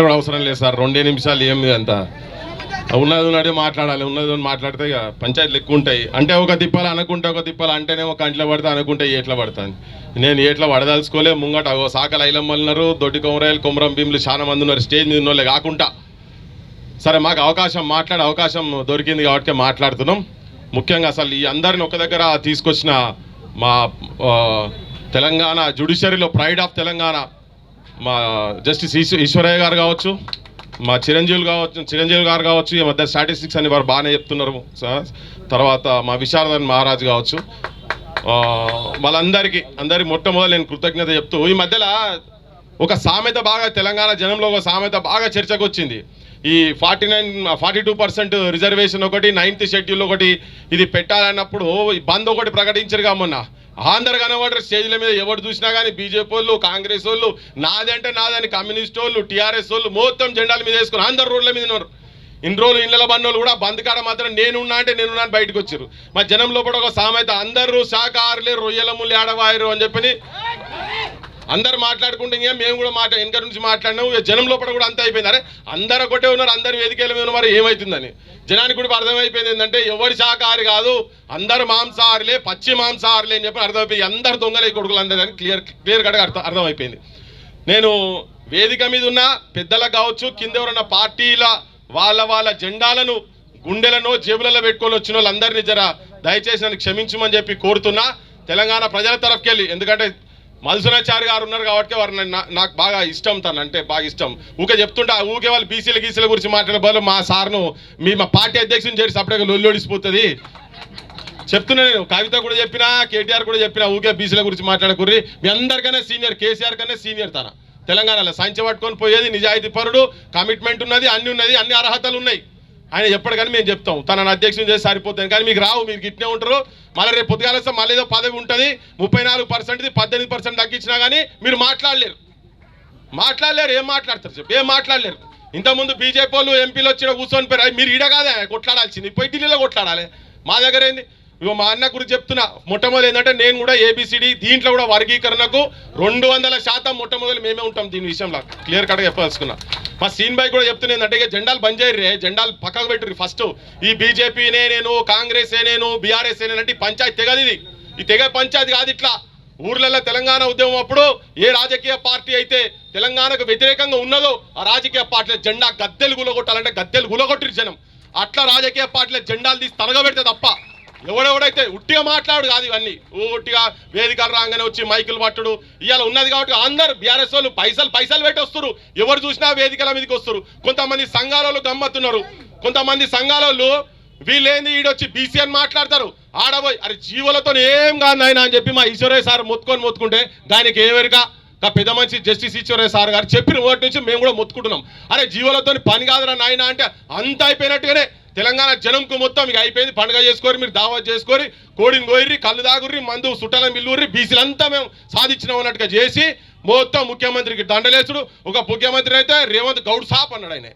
కూడా అవసరం లేదు సార్. రెండే నిమిషాలు ఏం అంత. ఉన్నది ఉన్నది మాట్లాడాలి. ఉన్నది ఉన్నది మాట్లాడితే ఇక పంచాయతీలు ఎక్కువ ఉంటాయి. అంటే ఒక తిప్పాలి అనుకుంటే ఒక తిప్పాలి అంటేనే ఒక కంట్లో పడితే అనుకుంటే ఎట్లా పడతాను నేను ఎట్లా పడదలుచుకోలే. ముంగట అగో సాకలు ఐలమ్మలు ఉన్నారు దొడ్డి కొమరాయలు కొమరం భీములు చాలా మంది ఉన్నారు. స్టేజ్ మీద ఉన్నోళ్ళే కాకుండా. సరే మాకు అవకాశం మాట్లాడే అవకాశం దొరికింది కాబట్టి మాట్లాడుతున్నాం. ముఖ్యంగా అసలు ఈ అందరిని ఒక దగ్గర తీసుకొచ్చిన మా తెలంగాణ జుడిషియరీలో ప్రైడ్ ఆఫ్ తెలంగాణ మా జస్టిస్ ఈశ్వ- ఈశ్వరయ్య గారు కావచ్చు మా చిరంజీవులు కావచ్చు చిరంజీవి గారు కావచ్చు ఈ మధ్య స్టాటిస్టిక్స్ అని వారు బాగానే చెప్తున్నారు సార్ తర్వాత మా విశారదన్ మహారాజ్ కావచ్చు. వాళ్ళందరికీ అందరికి మొట్టమొదటి నేను కృతజ్ఞత చెప్తూ ఈ మధ్యలో ఒక సామెత బాగా తెలంగాణ జనంలో ఒక సామెత బాగా చర్చకు వచ్చింది ఈ forty nine forty two percent reservation ఒకటి నైన్త్ షెడ్యూల్ ఒకటి ఇది పెట్టాలన్నప్పుడు బంద్ ఒకటి ప్రకటించరుగా మొన్న. ఆంధ్ర కనబడరు. స్టేజ్ల మీద ఎవరు చూసినా కానీ బీజేపీ వాళ్ళు కాంగ్రెస్ వాళ్ళు నాదంటే నాదని కమ్యూనిస్ట్ వాళ్ళు టీఆర్ఎస్ వాళ్ళు మొత్తం జెండాల మీద వేసుకుని అందరు రోడ్ల మీద ఉన్నారు. ఇన్ని రోజులు ఇళ్ళ బండోళ్ళు కూడా బంద్ కాడ మాత్రం నేనున్నా అంటే నేనున్నా బయటకు వచ్చారు. మా జనం లోపల ఒక సామెత అందరూ శాఖాహారులే రొయ్యల ముళ్ళు ఏడవాయరు అని చెప్పి అందరు మాట్లాడుకుంటే మేము కూడా మాట వెనక నుంచి మాట్లాడినాము. ఇక జనం లోపల కూడా అంత అయిపోయింది. అరే అందరు ఒకటే ఉన్నారు. అందరు వేదికల మీద ఉన్నారు మరి ఏమవుతుందని జనానికి కూడా అర్థమైపోయింది ఏంటంటే ఎవరి శాఖాహారి కాదు అందరు మాంసాహారులే పచ్చి మాంసాహారులే అని చెప్పి అర్థమైపోయింది అందరు దొంగలే కొడుకులు అందరూ క్లియర్ క్లియర్ కట్గా అర్థం అర్థమైపోయింది. నేను వేదిక మీద ఉన్న పెద్దలకు కావచ్చు కింద ఎవరన్నా పార్టీల వాళ్ళ వాళ్ళ జెండాలను గుండెలను జేబులలో పెట్టుకొని వచ్చిన వాళ్ళందరినీ జర దయచేసి నన్ను క్షమించమని చెప్పి కోరుతున్నా. తెలంగాణ ప్రజల తరఫుకెళ్ళి. ఎందుకంటే మల్సునాచారి గారు ఉన్నారు కాబట్టి వారు నన్ను- నాకు బాగా ఇష్టం తను అంటే బాగా ఇష్టం. ఊకే చెప్తుంటా ఊకే వాళ్ళు బీసీల గీసీల గురించి మాట్లాడే బదులు మా సార్ను మీ మా పార్టీ అధ్యక్షుని చేసి సపరేట్గా లొల్లోడిసిపోతుంది చెప్తున్నా నేను కవిత కూడా చెప్పినా కేటీఆర్ కూడా చెప్పినా ఊకే బీసీల గురించి మాట్లాడకుర్రి మీ అందరికన్నా సీనియర్ కేసీఆర్ కన్నా సీనియర్ తన. తెలంగాణలో సంచి పట్టుకొని పోయేది నిజాయితీ పరుడు కమిట్మెంట్ ఉన్నది అన్ని ఉన్నది అన్ని అర్హతలు ఉన్నాయి. ఆయన చెప్పడు కానీ మేము చెప్తాం. తనని అధ్యక్షుని చేసి సరిపోతుంది. కానీ మీకు రావు మీరు ఇట్నే ఉంటారు. మళ్ళీ రేపు పొద్దుగాల మళ్ళీ ఏదో పదవి ఉంటుంది. ముప్పై నాలుగు పర్సెంట్ది పద్దెనిమిది పర్సెంట్ తగ్గించినా కానీ మీరు మాట్లాడలేరు. మాట్లాడలేరు. ఏం మాట్లాడతారు చెప్పు? ఏం మాట్లాడలేరు? ఇంతకుముందు బీజేపీ వాళ్ళు ఎంపీలు వచ్చి కూర్చొని పోయారు మీరు ఈడ కాదే కొట్లాడాల్సింది. పోయి ఢిల్లీలో కొట్లాడాలి. మా దగ్గర ఏంది? ఇగో మా అన్న గురించి చెప్తున్నా. మొట్టమొదటి ఏంటంటే నేను కూడా ఏబిసిడి దీంట్లో కూడా వర్గీకరణకు రెండు వందల శాతం మొట్టమొదటి మేమే ఉంటాం దీని విషయంలో. క్లియర్ కట్గా చెప్పదలుచుకున్నా. మా సీన్ బాయ్ కూడా చెప్తున్నా ఏంటంటే ఇక జెండాలు బంద్ చేయర్రే జెండాలు పక్కకు పెట్టుర్రి ఫస్ట్ ఈ బీజేపీనే నేను కాంగ్రెసే నేను బీఆర్ఎస్ అంటే పంచాయతీ తెగది ఇది. ఈ తెగ పంచాయతీ కాదు ఇట్లా. ఊర్లలో తెలంగాణ ఉద్యమం అప్పుడు ఏ రాజకీయ పార్టీ అయితే తెలంగాణకు వ్యతిరేకంగా ఉన్నదో ఆ రాజకీయ పార్టీల జెండా గద్దెలు గులగొట్టాలంటే గద్దెలు గులగొట్టిరు జనం. అట్లా రాజకీయ పార్టీల జెండాలు తీసి తరగబెడితే తప్ప ఎవడెవడైతే ఉట్టిగా మాట్లాడు కాదు ఇవన్నీ. ఉట్టిగా వేదికలు రాగానే వచ్చి మైకులు పట్టుడు. ఇవాళ ఉన్నది కాబట్టి అందరు బీఆర్ఎస్ వాళ్ళు పైసలు పైసలు పెట్టి వస్తారు ఎవరు చూసినా వేదికల మీదకి వస్తారు. కొంతమంది సంఘాలలో గమ్మత్తున్నారు. కొంతమంది సంఘాలలో వీళ్ళేంది ఈడొచ్చి బీసీ అని మాట్లాడతారు. ఆడబోయి అరే జీవులతో ఏం కాదు నాయన అని చెప్పి మా ఈశ్వరయ్య సార్ మొత్తుకొని మొత్తుకుంటే దానికి ఏమెరుక పెద్ద మంచి జస్టిస్ ఈశ్వరయ్య సార్ గారు చెప్పిన ఓటు నుంచి మేము కూడా మొత్తుకుంటున్నాం. అరే జీవులతో పని కాదురా నాయన అంటే అంత అయిపోయినట్టుగానే తెలంగాణ జనంకు మొత్తం ఇక అయిపోయింది. పండుగ చేసుకోరు మీరు దావత్ చేసుకొని కోడిని కోయిర్రి కళ్ళు దాగుర్రి మందు సుట్టల మిల్లుర్రి బీసీలంతా మేము సాధించినాం అన్నట్టుగా చేసి మొత్తం ముఖ్యమంత్రికి దండలేసుడు. ఒక ముఖ్యమంత్రి అయితే రేవంత్ గౌడ్ సాప్ అన్నాడు ఆయన.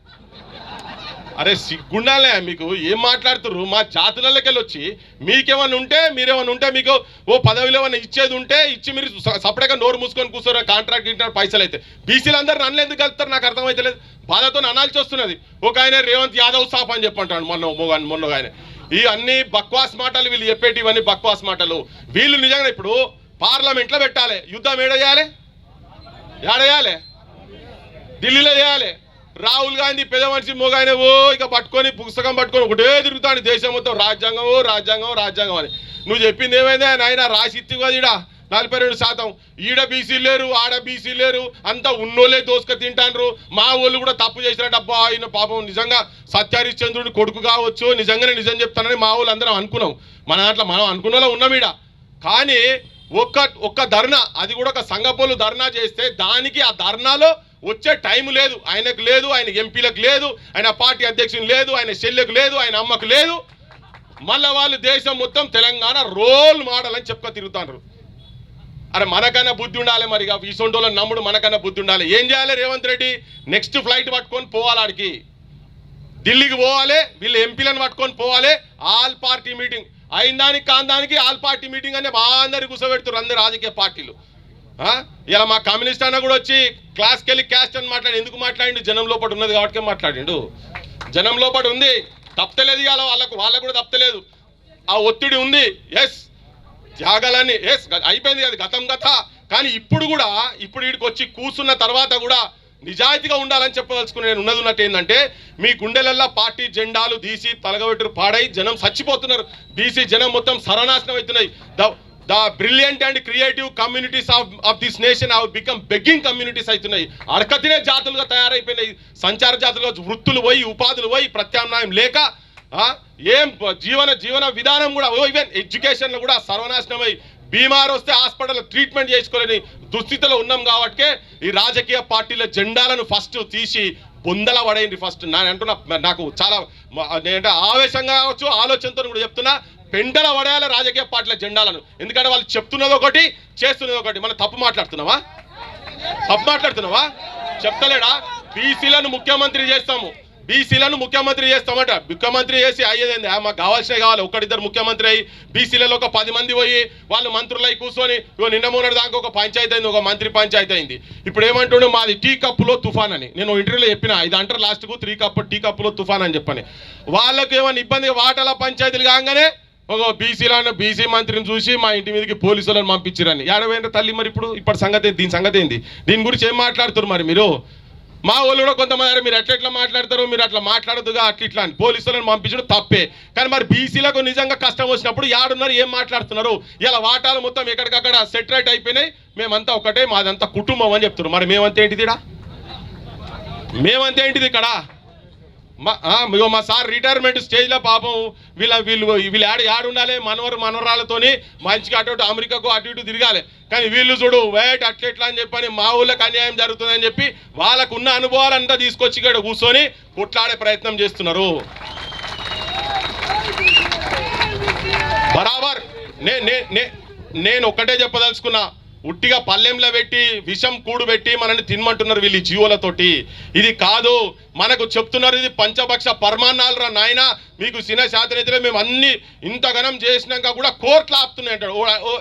అరే సిగ్గుండాలే మీకు. ఏం మాట్లాడుతుర్రు? మా జాతులకెళ్ళి వచ్చి మీకేమన్నా ఉంటే మీరేమైనా ఉంటే మీకు ఓ పదవిలో ఏమైనా ఇచ్చేది ఉంటే ఇచ్చి మీరు సపరేట్గా నోరు మూసుకొని కూర్చోరు కాంట్రాక్ట్ ఇంటారు పైసలు అయితే. బీసీలు అందరు నన్ను ఎందుకు కలుపుతారు? నాకు అర్థమైతలేదు. బాధతో అనాల్సి వస్తున్నది ఒక ఆయన రేవంత్ యాదవ్ సాప్ అని చెప్పంటాడు మొన్న మొన్న మొన్న ఒక ఆయన. ఈ అన్ని బక్వాస్ మాటలు వీళ్ళు చెప్పేటి ఇవన్నీ బక్వాస్ మాటలు. వీళ్ళు నిజంగా ఇప్పుడు పార్లమెంట్లో పెట్టాలి. యుద్ధం ఏడ చేయాలి? ఏడేయాలి ఢిల్లీలో చేయాలి? రాహుల్ గాంధీ పెద్ద మనిషి మొగాయన ఓ ఇక పట్టుకొని పుస్తకం పట్టుకొని ఒకటే తిరుగుతాడు. దేశం మొత్తం రాజ్యాంగం రాజ్యాంగం రాజ్యాంగం అని. నువ్వు చెప్పింది ఏమైందా నాయన రాసిత్తి కదా ఈడ. నలభై రెండు శాతం. ఈడ బీసీ లేరు ఆడ బీసీ లేరు అంతా ఉన్నోళ్ళే దోసుక తింటాండ్రు. మా వాళ్ళు కూడా తప్పు చేసినట్టు అబ్బా ఆయన పాపం నిజంగా సత్యహరిశ్చంద్రుడి కొడుకు కావచ్చు నిజంగానే నిజం చెప్తానని మా వాళ్ళు అందరం అనుకున్నాం. మన దాంట్లో మనం అనుకున్నలా ఉన్నాం ఈడ. కానీ ఒక్క ఒక్క ధర్నా అది కూడా ఒక సంగపోలు ధర్నా చేస్తే దానికి ఆ ధర్నాలో వచ్చే టైం లేదు. ఆయనకు లేదు ఆయన ఎంపీలకు లేదు ఆయన పార్టీ అధ్యక్షుని లేదు ఆయన చెల్లెకు లేదు ఆయన అమ్మకు లేదు. మళ్ళా వాళ్ళు దేశం మొత్తం తెలంగాణ రోల్ మోడల్ అని చెప్పుకొని తిరుగుతాండ్రు. అరే మనకన్నా బుద్ధి ఉండాలి మరి ఇక. ఈ సొంటోళ్ళని నమ్ముడు మనకన్నా బుద్ధి ఉండాలి. ఏం చేయాలి రేవంత్ రెడ్డి? నెక్స్ట్ ఫ్లైట్ పట్టుకొని పోవాలి ఆడికి. ఢిల్లీకి పోవాలి వీళ్ళు ఎంపీలను పట్టుకొని పోవాలి. All party meeting. అయిన దానికి కాని దానికి ఆల్ పార్టీ మీటింగ్ అనే బాగా అందరు కూర్చోబెడుతున్నారు అందరు రాజకీయ పార్టీలు. ఇలా మా కమ్యూనిస్ట్ అన్న కూడా వచ్చి క్లాస్కి వెళ్ళి క్యాస్ట్ అని మాట్లాడి ఎందుకు మాట్లాడిండు? జనం లోపల ఉన్నది కాబట్టి మాట్లాడిండు. జనం లోపల ఉంది. తప్పలేదు ఇవాళ వాళ్ళకు వాళ్ళకు కూడా తప్పలేదు ఆ ఒత్తిడి ఉంది. ఎస్ త్యాగాలని ఎస్ అయిపోయింది అది గతం గత కానీ ఇప్పుడు కూడా ఇప్పుడు వీడికి వచ్చి కూర్చున్న తర్వాత కూడా నిజాయితీగా ఉండాలని చెప్పదలుచుకుని నేను ఉన్నది ఉన్నట్టు ఏంటంటే మీ గుండెలల్లో పార్టీ జెండాలు తీసి తలగబెట్టురు పాడై జనం చచ్చిపోతున్నారు. బీసీ జనం మొత్తం సరనాశనం అవుతున్నాయి. The brilliant and creative communities of of this nation of become begging communities అవుతున్నాయి. అడకతినే జాతులుగా తయారైపోయినాయి. సంచార జాతులుగా వృత్తులు పోయి ఉపాధులు పోయి ప్రత్యామ్నాయం లేక ఏం జీవన జీవన విధానం కూడా ఈవెన్ ఎడ్యుకేషన్లో కూడా సర్వనాశనమై బీమార్ వస్తే హాస్పిటల్ ట్రీట్మెంట్ చేసుకోలేని దుస్థితిలో ఉన్నాం కాబట్టి ఈ రాజకీయ పార్టీల జెండాలను ఫస్ట్ తీసి బొందల పడేయండి ఫస్ట్. నేను అంటున్నా నాకు చాలా నేను నేనంటే ఆవేశంగా కావచ్చు ఆలోచనతో కూడా చెప్తున్నా. పెండల వడేయాలి రాజకీయ పార్టీల జెండాలను. ఎందుకంటే వాళ్ళు చెప్తున్నది ఒకటి చేస్తున్నది ఒకటి. మనం తప్పు మాట్లాడుతున్నావా తప్పు మాట్లాడుతున్నావా చెప్తలేడా? బీసీలను ముఖ్యమంత్రి చేస్తాము. బీసీలను ముఖ్యమంత్రి చేస్తామంట. ముఖ్యమంత్రి చేసి అయ్యేదేంది మాకు కావాల్సినవి కావాలి. ఒకటిద్దరు ముఖ్యమంత్రి అయ్యి బీసీలలో ఒక పది మంది పోయి వాళ్ళు మంత్రులై కూర్చొని ఇగో నిన్న మూడు దాకా ఒక పంచాయతీ అయింది ఒక మంత్రి పంచాయతీ అయింది. ఇప్పుడు ఏమంటుండే? మాది టీ కప్పులో తుఫాన్ అని. నేను ఇంటర్వ్యూలో చెప్పిన ఇది అంటారు లాస్ట్కు త్రీ కప్పు టీ కప్పులో తుఫాన్ అని చెప్పని. వాళ్ళకి ఏమైనా ఇబ్బంది వాటల పంచాయతీలు కాగానే ఒక బీసీలను బీసీ మంత్రిని చూసి మా ఇంటి మీదకి పోలీసులను పంపించారని. ఏడవైన తల్లి మరి ఇప్పుడు? ఇప్పటి సంగతి దీని సంగతి ఏంది? దీని గురించి ఏం మాట్లాడుతారు మరి మీరు? మా వాళ్ళు కూడా కొంతమంది మీరు ఎట్లా ఎట్లా మాట్లాడతారు? మీరు అట్లా మాట్లాడదుగా అట్లా ఇట్లా అని. పోలీసులను పంపించడం తప్పే. కానీ మరి బీసీలకు నిజంగా కష్టం వచ్చినప్పుడు యాడున్నారు ఏం మాట్లాడుతున్నారు? ఇలా వాటాలు మొత్తం ఎక్కడికక్కడ సెటరేట్ అయిపోయినాయి. మేమంతా ఒకటే మాదంతా కుటుంబం అని చెప్తున్నారు. మరి మేమంతా ఏంటిది ఇక్కడ మేమంతా ఏంటిది ఇక్కడ? మా మా సార్ రిటైర్మెంట్ స్టేజ్లో పాపం వీళ్ళ వీళ్ళు వీళ్ళు ఆడ ఆడ ఉండాలి? మనవరు మనవరాలతోని మంచిగా అటు ఇటు అమెరికాకు అటు ఇటు తిరగాలి. కానీ వీళ్ళు చూడు వేట్ అట్లెట్లా అని చెప్పని మా ఊళ్ళకి అన్యాయం జరుగుతుందని చెప్పి వాళ్ళకు ఉన్న అనుభవాలంతా తీసుకొచ్చి ఇక్కడ కూర్చొని కొట్లాడే ప్రయత్నం చేస్తున్నారు. బరాబర్. నే నే నే నేను ఒక్కటే చెప్పదలుచుకున్నా. ఉట్టిగా పల్లెంలో పెట్టి విషం కూడు పెట్టి మనల్ని తినమంటున్నారు వీళ్ళు జీవులతోటి. ఇది కాదు మనకు చెప్తున్నారు ఇది పంచపక్ష పర్మాణాలు రా నాయన. మీకు చిన్న శాతనేతలే మేము అన్ని ఇంతగనం చేసినాక కూడా కోర్టులు ఆపుతున్నాయి అంటాడు. ఓ ఓ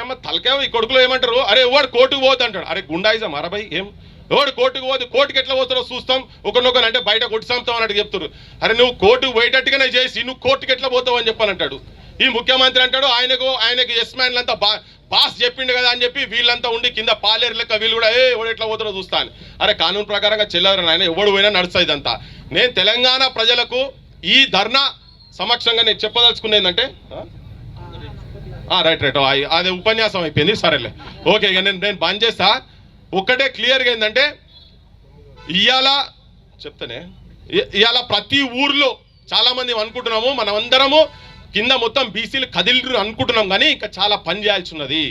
ఏమో తలకే ఈ కొడుకులో ఏమంటారు? అరే ఎవడు కోర్టుకు పోదు అంటాడు. అరే గుండాయిజం అరబై ఏం? ఎవడు కోర్టుకు పోదు కోర్టుకి ఎట్లా పోతారో చూస్తాం. ఒకరినొకరు అంటే బయట కొట్టిస్తాం అన్నట్టు చెప్తారు అరే నువ్వు కోర్టుకు పోయేటట్టుగానే చేసి నువ్వు కోర్టుకి ఎట్లా పోతావు అని చెప్పానంటాడు ఈ ముఖ్యమంత్రి అంటాడు ఆయనకు ఆయనకు ఎస్ మ్యాన్లంతా బా బాస్ చెప్పిండు కదా అని చెప్పి వీళ్ళంతా ఉండి కింద పాలేరు లెక్క వీళ్ళు కూడా ఏ ఎవడు ఎట్లా పోతారో చూస్తాను అరే కానూన్ ప్రకారంగా చెల్లారని ఆయన ఎవడు పోయినా నడుస్తుంది ఇదంతా. నేను తెలంగాణ ప్రజలకు ఈ ధర్నా సమక్షంగా నేను చెప్పదలుచుకునేది ఏంటంటే రైట్ రైట్ అదే ఉపన్యాసం అయిపోయింది సరేలే. ఓకే ఇక నేను నేను బంద్ చేస్తా. ఒక్కటే క్లియర్గా ఏంటంటే ఇవాళ చెప్తానే ఇవాళ ప్రతి ఊర్లో చాలామంది అనుకుంటున్నాము మనమందరము కింద మొత్తం బీసీలు కదిలిరు అనుకుంటున్నాం కానీ ఇంకా చాలా పని చేయాల్సి ఉన్నది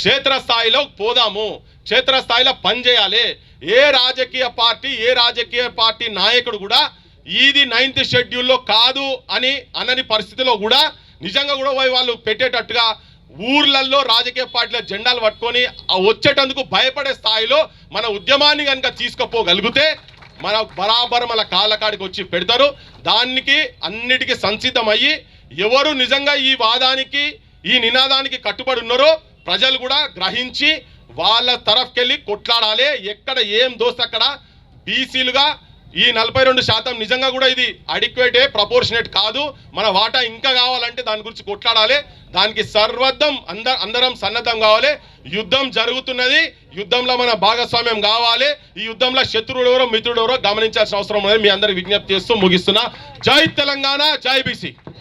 క్షేత్రస్థాయిలో పోదాము. క్షేత్రస్థాయిలో పని చేయాలి. ఏ రాజకీయ పార్టీ ఏ రాజకీయ పార్టీ నాయకుడు కూడా ఇది నైన్త్ షెడ్యూల్లో కాదు అని అనని పరిస్థితిలో కూడా నిజంగా కూడా వాళ్ళు పెట్టేటట్టుగా ఊర్లల్లో రాజకీయ పార్టీల జెండాలు పట్టుకొని వచ్చేటందుకు భయపడే స్థాయిలో మన ఉద్యమాన్ని కనుక తీసుకుపోగలిగితే మన బరాబర్ మన కాళ్ళకాడికి వచ్చి పెడతారు. దానికి అన్నిటికీ సంసిద్ధమయ్యి ఎవరు నిజంగా ఈ వాదానికి ఈ నినాదానికి కట్టుబడి ఉన్నారో ప్రజలు కూడా గ్రహించి వాళ్ళ తరఫుకెళ్ళి కొట్లాడాలి. ఎక్కడ ఏం దోస్తే అక్కడ? బీసీలుగా ఈ నలభై రెండు శాతం నిజంగా కూడా ఇది అడిక్వేటే ప్రపోర్షనేట్ కాదు. మన వాటా ఇంకా కావాలంటే దాని గురించి కొట్లాడాలి. దానికి సర్వద్దం అంద అందరం సన్నద్ధం కావాలి. యుద్ధం జరుగుతున్నది. యుద్ధంలో మన భాగస్వామ్యం కావాలి. ఈ యుద్ధంలో శత్రుడు ఎవరో మిత్రుడు ఎవరో గమనించాల్సిన అవసరం ఉన్నది. మీ అందరికి విజ్ఞప్తి చేస్తూ ముగిస్తున్నా. జై తెలంగాణ జై బీసీ.